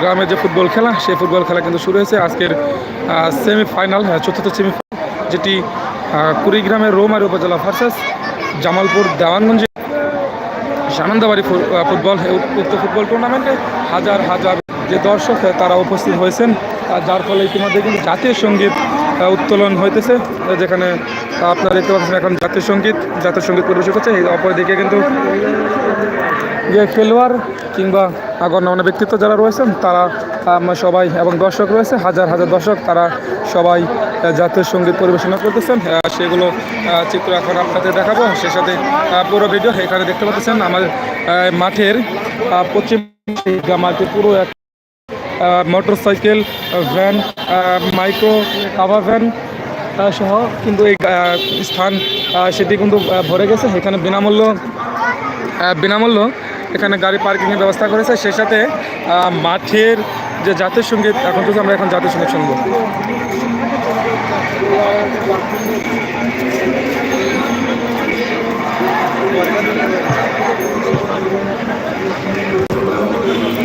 গ্রামে যে ফুটবল খেলা, সেই ফুটবল খেলা কিন্তু শুরু হয়েছে। আজকের সেমিফাইনাল চতুর্থ সেমিফাইনাল যেটি কুড়িগ্রামের রৌমারি উপজেলা ভার্সেস জামালপুর দেওয়ানগঞ্জে। সানন্দাবাড়ি ফুটবল উক্ত ফুটবল টুর্নামেন্টে হাজার হাজার যে দর্শক তারা উপস্থিত হয়েছেন। যার ফলে ইতিমধ্যে কিন্তু জাতীয় সংগীত উত্তোলন হইতেছে, যেখানে আপনারা দেখতে পাচ্ছেন এখন জাতীয় সংগীত জাতীয় সংগীত পরিবেশন করছে অপরদিকে কিন্তু যে খেলোয়াড় কিংবা গণ্যমান্য ব্যক্তিত্ব যারা রয়েছেন, তারা সবাই এবং দর্শক রয়েছে, হাজার হাজার দর্শক, তারা সবাই জাতীয় সংগীত পরিবেশনা করতেছেন সেগুলো চিত্র এখন আপনাদের দেখাবো, সে সাথে পুরো ভিডিও এখানে দেখতে পাচ্ছেন আমার মাঠের পশ্চিম পুরো এক motor cycle van micro cover van সহ কিন্তু এই স্থান সেটি কিন্তু ভরে গেছে। এখানে বিনামূল্য বিনামূল্য এখানে গাড়ি পার্কিংয়ের ব্যবস্থা করেছে। সেই সাথে মাঠের যে জাতীয় সংগীত, এখন তো আমরা এখন জাতীয় সংগীত শুনব। গাড়ি দিনছি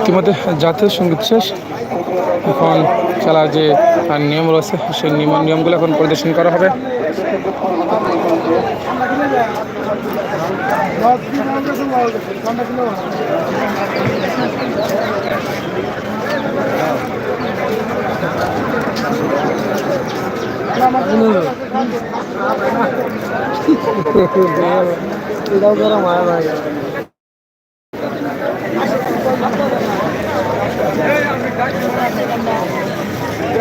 ইতিমধ্যে জাতীয় সংগীত শেষ। এখন খেলার যে নিয়ম রয়েছে সেই নিয়ম নিয়মগুলো এখন পরিদর্শন করা হবে। এটাও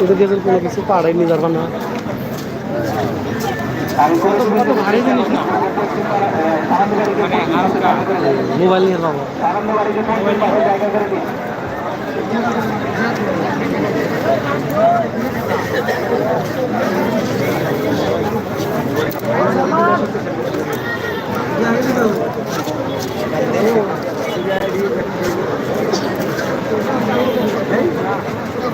তোদের গেছে কোনো কিছু পাড়াই নিয়ে যাবা না মোবাইল নিয়ে যাব মনে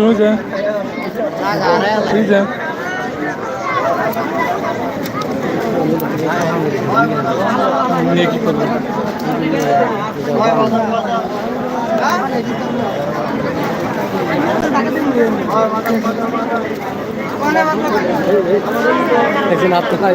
হয়ে যায় ঠিক আছে নিয়ে কি করব একজন আত্মকায়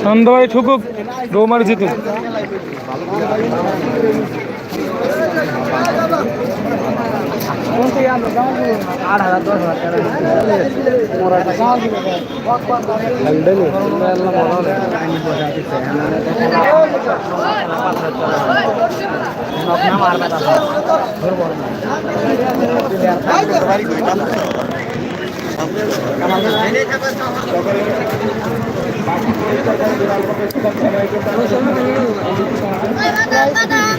সন্ধ্যাবাই ঠুকুক রৌমারি জিতুক আট হাজার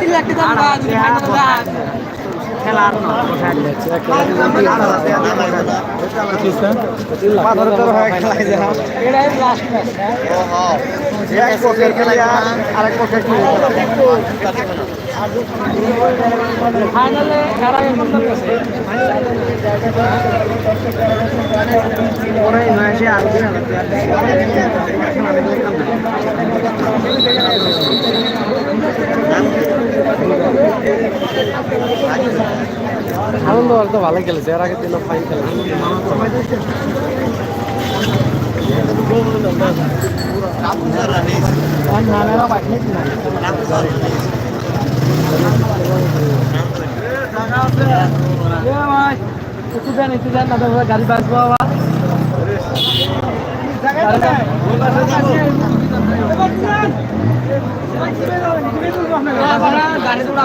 তিন লাখ টাকা লাস্ট ম্যাচ ফাইনালে এরা এখন আনন্দ তো ভালো খেলেছে এর আগের দিন ফাইন খেলেছে একটু দেন একটু দেন না তো গাড়ি বাঁচবো আবার গাড়ি তোরা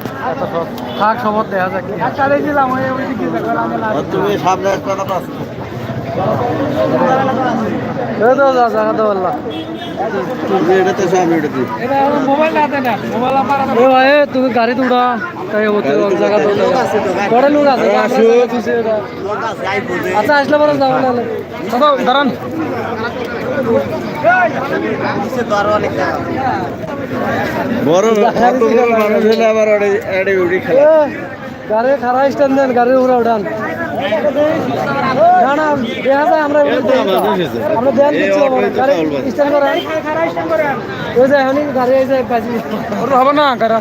থাক সবর দেখা যাক হয়। তুমি সামনে একটা তো বললাম তুমি এটাতে সামনে তাই হচ্ছে অন্য জায়গা তো পরে লোক আছে। আচ্ছা আসলে পরে যাব নাহলে দাদা দাঁড়ান। বড় বড় মানুষ হলে আবার এডে উড়ি খেলা। গাড়ি খারাপ স্ট্যান্ড দেন গাড়ির উপরে উঠান না না দেখা যায় আমরা আমরা দেন এই দিচ্ছি অটো আমার। তো গাড়ি চাউল বাজে। স্ট্যান্ড করেন। ওই যে এখনই গাড়ি এই যে বাজি। হবে না গাড়ি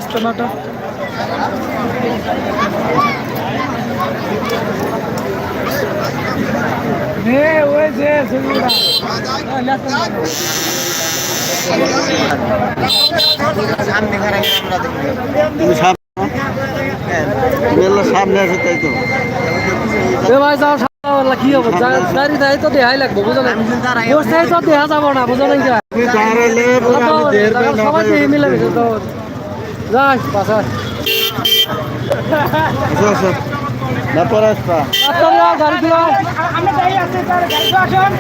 সামনে আছে তাই তো ভাই যাও সামনে কি হবে? গাড়ি দেয় তো দেখাই লাগবো বুঝলেন বসে তো দেখা যাব না বুঝলেন সবাই মিলে যাই পাশা আসবা আমরা যাই আছে স্যার আসুন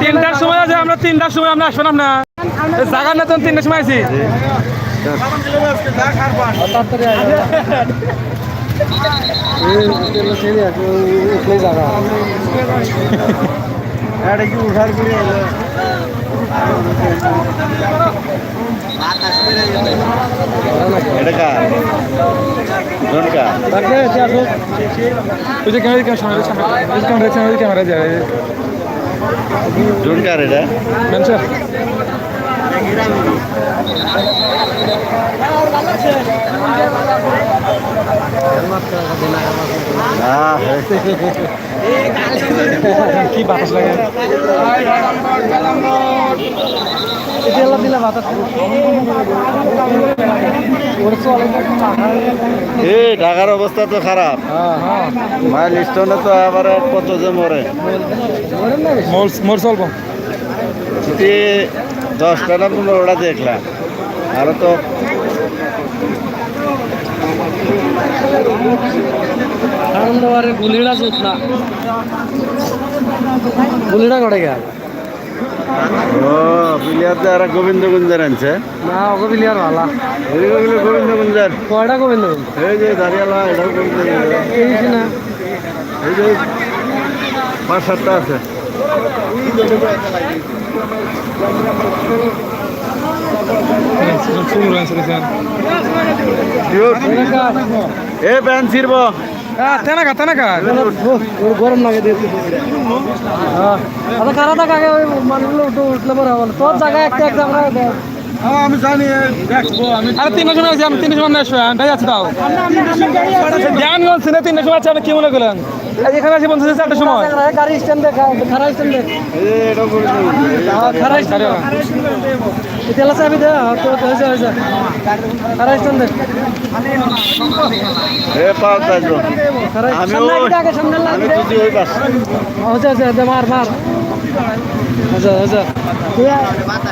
তিনটার সময় আছে আমরা তিনটার সময় আমরা আসবেন না জায়গা না তো তিনটার সময় আছি। জায়গা এটা কি উঠার করে? ক্যামেরা যায় জন এটা? কি বাতাস লাগে এটা দিলে বাতাস ওর চলে ঢাকার অবস্থা তো খারাপ। মাইল স্টোনে তো আবার কত যে মরে। মোর মোর স্বল্প ছুটি দশটা না পনেরোটা দেখলাম। আরও তো আনন্দবারে গুলিটা চুত না গুলিটা করে গেল? ও প্লেয়ারতে আর গোবিন্দ গুঞ্জার আনছে। না ওকে বিলিয়ার ভালা। এগুলো গোবিন্দ গুঞ্জার কয়টা গোবিন্দ এই যে দাঁড়িয়ালা এটাও গোবিন্দ এই না। এই যে পাঁচ সাতটা আছে। এ প্যান ছিড়ব। হ্যাঁ তেনাকা তেনাকা। গরম লাগে দেখতে হ্যাঁ। আচ্ছা কারা থাকা মানুষগুলো উঠলে পরে তোর জায়গায় একটা একটা আমরা। আমি জানি দেখব আমি আরে তিনটার সময় আছি আমি তিনটার সময় আসবে তাই আছে তাও। জ্ঞান বলছি না তিনটার সময় আছে আপনি কি মনে করলেন? এখানে আসি বলছে চারটার সময়। গাড়ি স্ট্যান্ড দেখ খারা স্ট্যান্ড দেখ। এটা গোবিন্দ গুঞ্জার। খারা স্ট্যান্ড তেলা চাবি দে হ্যাঁ, হয়েছে হয়েছে খারা স্ট্যান্ড খারা আমি আমি মার মার। আচ্ছা আচ্ছা তুই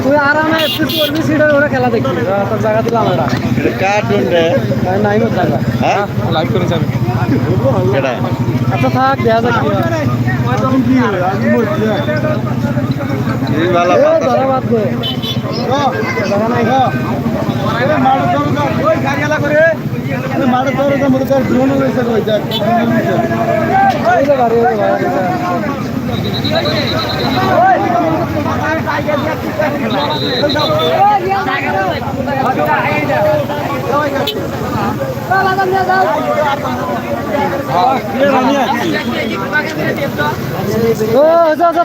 তুই আরামে একটু করবি সিটের ওরা খেলা দেখবি। তোর জায়গা দিলাম আমরা। এটা কার টুন্ডে নাই মোর জায়গা। হ্যাঁ? লাইভ করে যাবে। এটা আচ্ছা থাক দেখা যাক কি হয়। ধরা বাদ দে। জায়গা নাই। ওই যে গাড়ি ওই যে গাড়ি,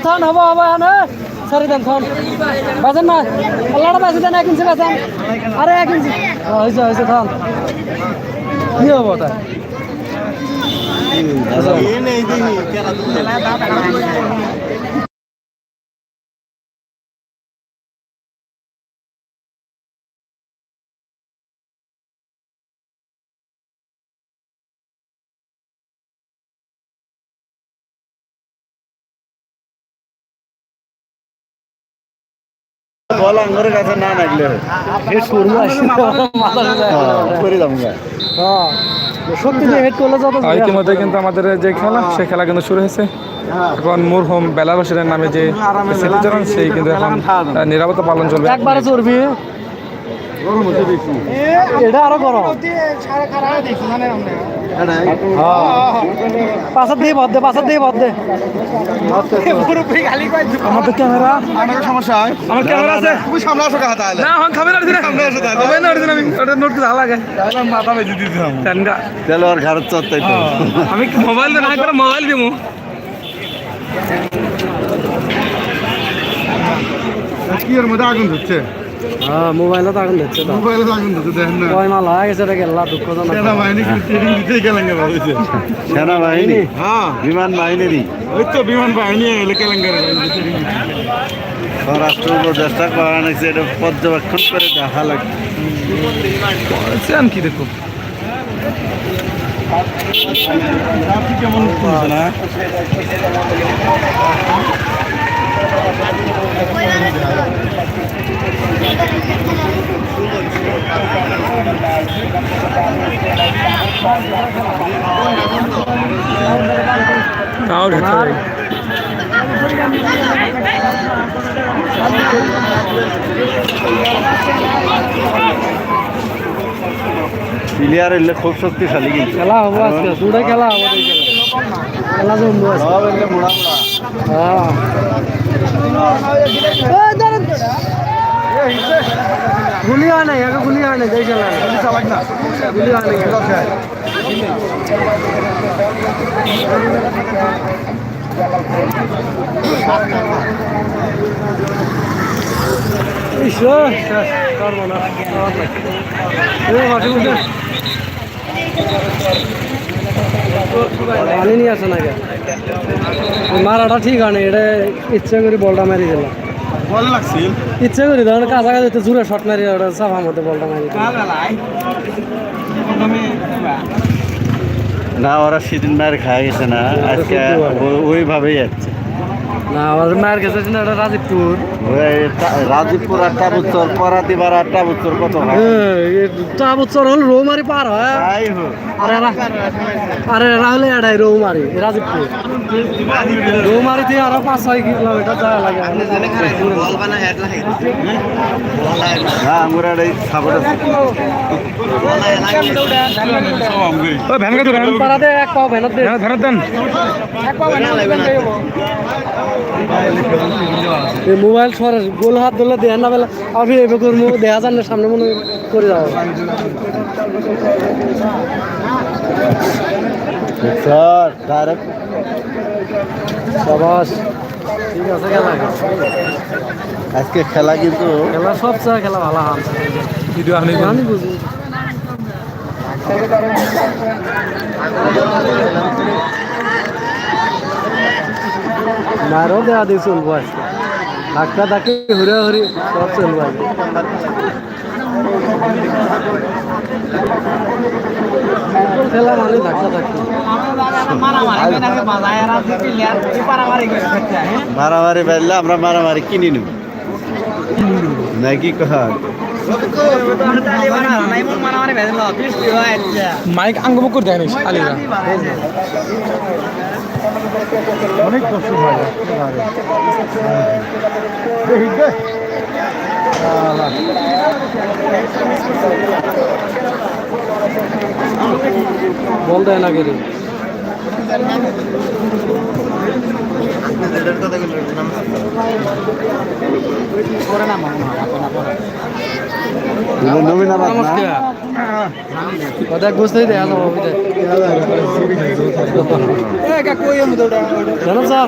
থান হব হব সরি দেন থান। বাজেন না আল্লাহটা বাজে দেন এক ইঞ্চি বাজেন। আরে এক ইঞ্চি। হ্যাঁ, হয়েছে হয়েছে থান। কি হব তাই? বল আঙ্গুরের কাছে না নাগলে হেড করব মাথা করে যাব। হ্যাঁ। ইতিমধ্যে কিন্তু আমাদের যে খেলা সে খেলা কিন্তু শুরু হয়েছে। এখন মুরহম হোম হোসেনের নামে যে সেলিচরণ সেই কিন্তু এখন নিরাপত্তা পালন চলবে। একবারে চড়বি এটা আরও গরম। পাশার দিয়ে ভর দে পাশার দিয়ে ভর দে। আমাদের ক্যামেরা। সমস্যা হয়। আমার ক্যামেরা আছে। তুমি সামনে আসো কাহা তাহলে। না হন খাবে না ওটা দিন খাবে না আমি ওটা নোট করে লাগে। মাথা চত্বর আমি কি মোবাইল না করে মোবাইল দিমু কি এর মধ্যে আগুন ধরছে। হ্যাঁ মোবাইলে তো দেখছে তো। মোবাইলে আগুন ধরছে দেখেন না। কয় মাল হয়ে গেছে এটা গেল্লা দুঃখজনক। সেনাবাহিনী কিন্তু ট্রেনিং দিতেই গেলেন ভাবছে সেনাবাহিনী? হ্যাঁ। বিমান বাহিনীরই? ওই তো বিমান বাহিনী এলে কেলেঙ্গারে স্বরাষ্ট্র উপদেষ্টা করা নাকি এটা পর্যবেক্ষণ করে দেখা লাগে কি দেখো কেমন না তাও যাই প্লেয়ার এলে খুব শক্তিশালী খেলা হব আজকে দুটাই খেলা হব খেলা হ্যাঁ গুলি হয় নাই আগে গুলি হয় নাই দেখে গুলি গুলি হয় নাই ঈশ্বর শেষ না পানি নিয়ে আসে না মারাটা ঠিক হয় না এটা ইচ্ছে করে বলটা মারি গেল ইচ্ছে করি ধর কাছাকাছি তো জোরে শট মারি ওটা সাফার মধ্যে বলটা মারি না ওরা সেদিন মার খায় গেছে না আজকে ওইভাবেই যাচ্ছে না আমার মায়ের কাছে না ওটা রাজীবপুর। রাজীবপুর আটটা বছর পরাতিবার আটটা বছর কত হয়? হল রৌমারি পার হয়? হোক। আরে আরে এরা হলে এটাই রৌমারি রাজীবপুর। রৌমারি থেকে আরও পাঁচ ছয় কিলোমিটার যাওয়া লাগে। হ্যাঁ আমরা আছে। Van van. পাড়াতে এক পাও দেন। এই মোবাইল সরে গোল হাত ধরলে দেয় না বেলা আমি এবার করব দেখা যান না সামনে মনে করে যাব। স্যার ডাইরেক্ট বাবাস ঠিক আছে খেলা আজকে খেলা কিন্তু খেলা সব চায় খেলা ভালো হাল ভিডিও আপনি আমি বুঝি। মারও দেওয়া দিয়ে চলবো আজকে। ধাক্কা ধাক্কি হুড়ে হুড়ি সব চলবো আজকে। খেলা মানে ধাক্কা ধাক্কি। মারামারি পাইলে আমরা মারামারি কিনি নেব। নাকি কথা মাইক আঙ্গমুখ করে দেয়নি আলিরা। অনেক কষ্ট হয় বল দেয় না গেলে কথা বুঝতেই দেয়া যাব জানো স্যার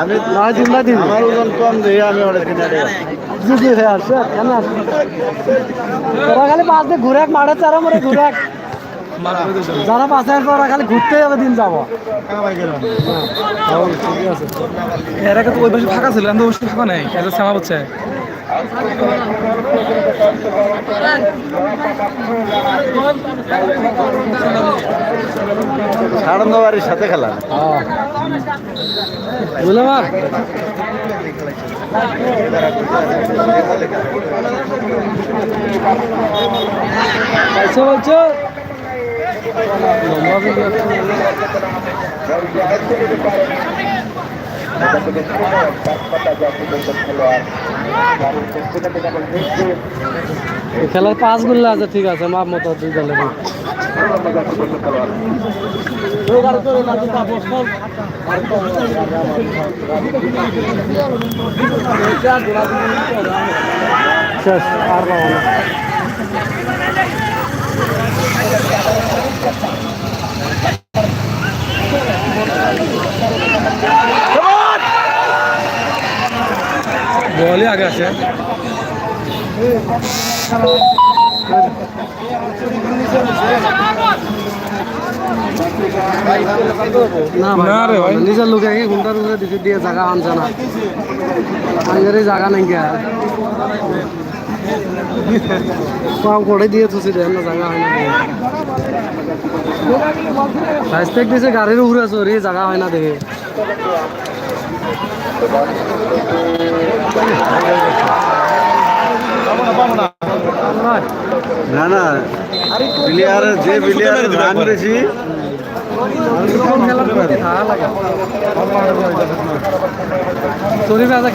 আমি দিন। আমি খালি যারা পাশে খালি ঘুরতে যাবে দিন যাব এর আগে তো ওই বসে ফাঁকা ছিল, এখন তো ওই ফাঁকা নেই সামা হচ্ছে সাড়ন্দাবাড়ির সাথে খেলা। হ্যাঁ। বুঝলাম আর খেলার পাঁচগুলো আছে ঠিক আছে মাপ মতো দুই দলের শেষ আর আগে আছে। না রে ভাই। নিজের লোকে কি ঘুমটা রুমে দিকে দিয়ে জায়গা আনছে না আনজারে জায়গা নাই গিয়া পাও করে দিয়ে তুসি দেন না জায়গা হয় না ফাইস্টেক দিছে গাড়ির উপরে চড়ি জায়গা হয় না দেখে না না প্লেয়ার যে প্লেয়ার রান বেশি প্রতি থাকা লাগে শরীফ আছে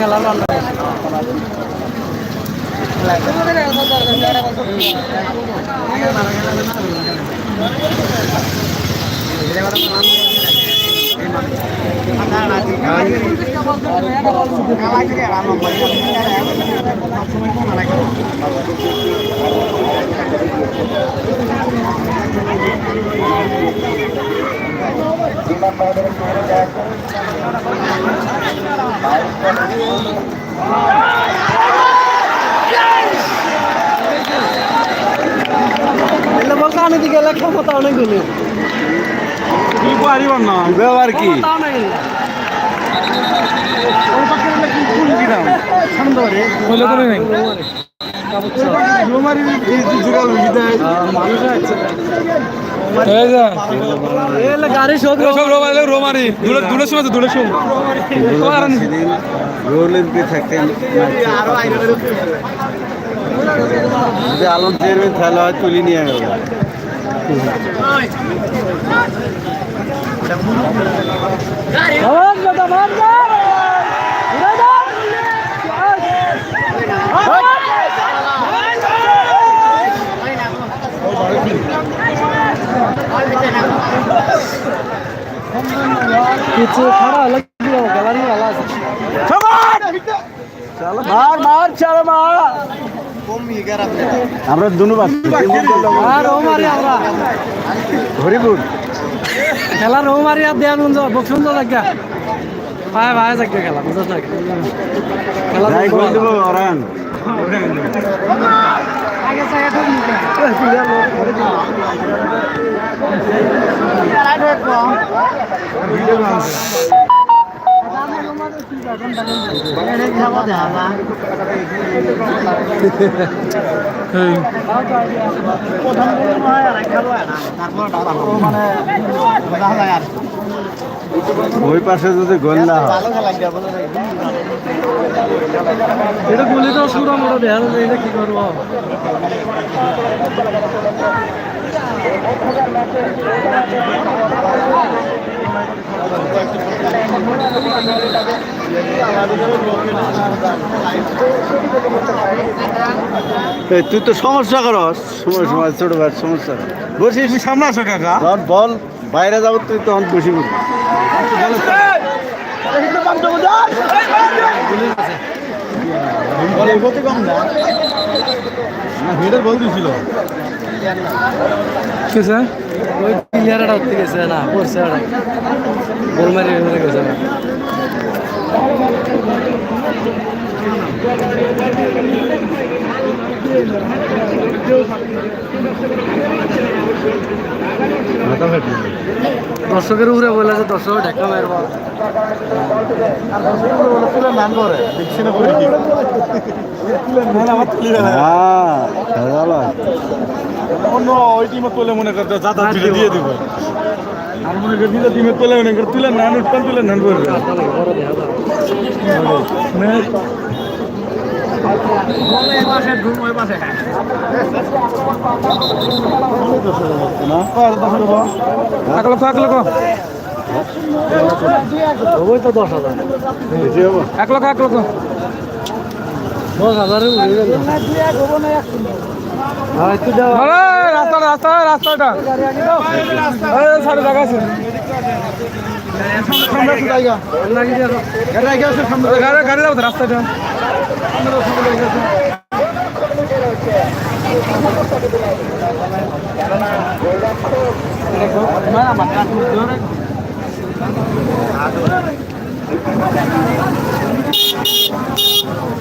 আমি দিকে এলে ক্ষমতা অনেকগুলি কি পারিব না? ব্যবহার কি তাও নাই হইলে করে নেই এই যে এলে গাড়ি সব সব রোমারি রোমারি। দূরে দূরে সময় সময় দিয়ে থাকতেন যদি আলম চেয়ারম্যান তাহলে হয় তুলি নিয়ে গেল কিছু খারাপ লাগল গ্যালারি ভালো আছে মার মার চলো মার। আমরা দুনু হরিপুর। খেলা রৌ মারি আর দেয়া নুন বক সুন্দর লাগে। ভাই ভাই থাকে খেলা বুঝছ না? খেলা ওই পাশে যদি গোল না এটা গুলি তো সুরা মোটা দেয়া এটা কি করব তুই তো সমস্যা করস সময় সময় ছোট ভাই সমস্যা বসিস সামনে আসো কাকা বল বাইরে যাব তুই তখন বসি করবি বল কিসে ওই প্লেয়ারটা উঠতে গেছে না পড়ছে ওটা। গোল মারি মেরে গেছে না দর্শকের উপরে বলেছে দর্শক ঢাকা মারবো। হ্যাঁ অন্য ওই টিমে তোলে মনে করতে যাতা তুলে দিয়ে দিব। আর মনে করি নিজের টিমে তোলে মনে করে তুলে নান উৎপান তুলে নান করবে দেখা যাবে এক লক্ষ এক লক্ষ। দশ হাজার উড়ে গেল। হ্যাঁ রাস্তা রাস্তা রাস্তাটা। সাড়ে জায়গা আছে। গাড়ি গাড়ি যাব তো রাস্তাটা।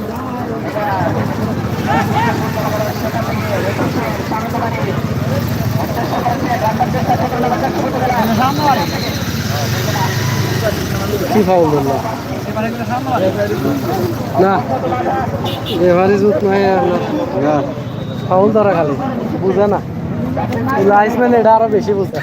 কি ফাউল ধরলো না এবারে জুত নাই ফাউল ধরা খালি বুঝে না। লাইসম্যান এটা আরও বেশি বুঝে।